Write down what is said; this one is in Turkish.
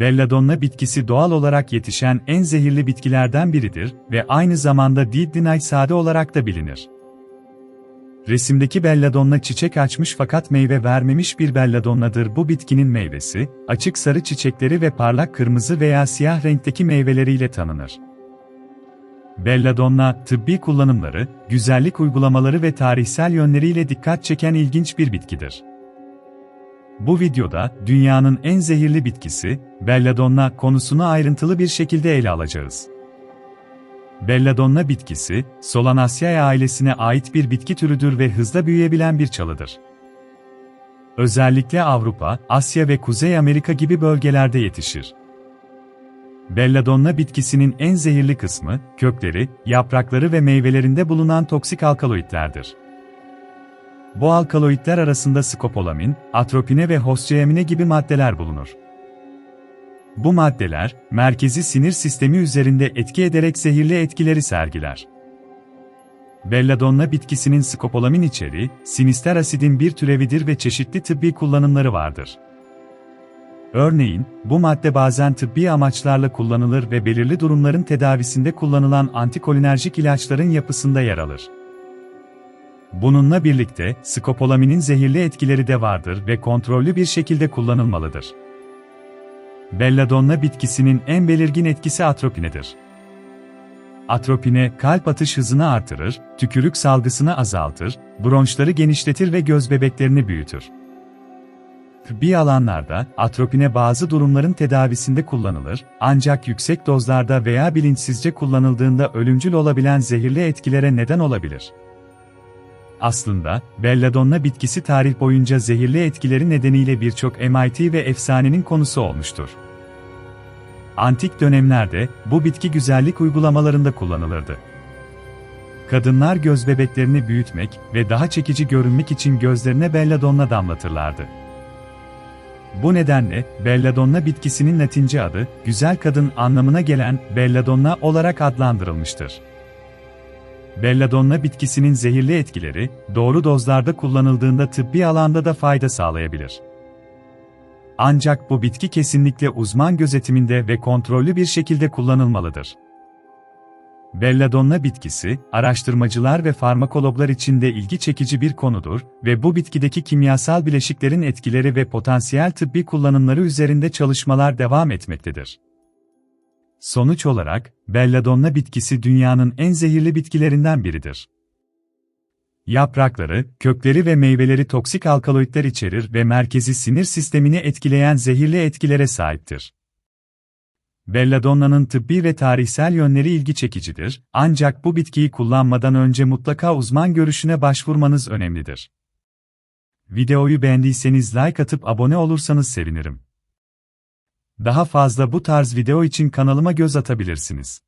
Belladonna bitkisi doğal olarak yetişen en zehirli bitkilerden biridir ve aynı zamanda Didinay sade olarak da bilinir. Resimdeki belladonna çiçek açmış fakat meyve vermemiş bir belladonnadır. Bu bitkinin meyvesi, açık sarı çiçekleri ve parlak kırmızı veya siyah renkteki meyveleriyle tanınır. Belladonna, tıbbi kullanımları, güzellik uygulamaları ve tarihsel yönleriyle dikkat çeken ilginç bir bitkidir. Bu videoda dünyanın en zehirli bitkisi, belladonna konusunu ayrıntılı bir şekilde ele alacağız. Belladonna bitkisi, Solanaceae ailesine ait bir bitki türüdür ve hızla büyüyebilen bir çalıdır. Özellikle Avrupa, Asya ve Kuzey Amerika gibi bölgelerde yetişir. Belladonna bitkisinin en zehirli kısmı, kökleri, yaprakları ve meyvelerinde bulunan toksik alkaloidlerdir. Bu alkaloidler arasında skopolamin, atropine ve hosceamine gibi maddeler bulunur. Bu maddeler, merkezi sinir sistemi üzerinde etki ederek zehirli etkileri sergiler. Belladonna bitkisinin skopolamin içeriği, sinister asidin bir türevidir ve çeşitli tıbbi kullanımları vardır. Örneğin, bu madde bazen tıbbi amaçlarla kullanılır ve belirli durumların tedavisinde kullanılan antikolinerjik ilaçların yapısında yer alır. Bununla birlikte, skopolaminin zehirli etkileri de vardır ve kontrollü bir şekilde kullanılmalıdır. Belladonna bitkisinin en belirgin etkisi atropinedir. Atropine, kalp atış hızını artırır, tükürük salgısını azaltır, bronşları genişletir ve göz bebeklerini büyütür. Tıbbi alanlarda, atropine bazı durumların tedavisinde kullanılır, ancak yüksek dozlarda veya bilinçsizce kullanıldığında ölümcül olabilen zehirli etkilere neden olabilir. Aslında, belladonna bitkisi tarih boyunca zehirli etkileri nedeniyle birçok MIT ve efsanenin konusu olmuştur. Antik dönemlerde, bu bitki güzellik uygulamalarında kullanılırdı. Kadınlar göz bebeklerini büyütmek ve daha çekici görünmek için gözlerine belladonna damlatırlardı. Bu nedenle, belladonna bitkisinin latince adı, güzel kadın anlamına gelen belladonna olarak adlandırılmıştır. Belladonna bitkisinin zehirli etkileri, doğru dozlarda kullanıldığında tıbbi alanda da fayda sağlayabilir. Ancak bu bitki kesinlikle uzman gözetiminde ve kontrollü bir şekilde kullanılmalıdır. Belladonna bitkisi, araştırmacılar ve farmakologlar için de ilgi çekici bir konudur ve bu bitkideki kimyasal bileşiklerin etkileri ve potansiyel tıbbi kullanımları üzerinde çalışmalar devam etmektedir. Sonuç olarak, belladonna bitkisi dünyanın en zehirli bitkilerinden biridir. Yaprakları, kökleri ve meyveleri toksik alkaloidler içerir ve merkezi sinir sistemini etkileyen zehirli etkilere sahiptir. Belladonna'nın tıbbi ve tarihsel yönleri ilgi çekicidir, ancak bu bitkiyi kullanmadan önce mutlaka uzman görüşüne başvurmanız önemlidir. Videoyu beğendiyseniz like atıp abone olursanız sevinirim. Daha fazla bu tarz video için kanalıma göz atabilirsiniz.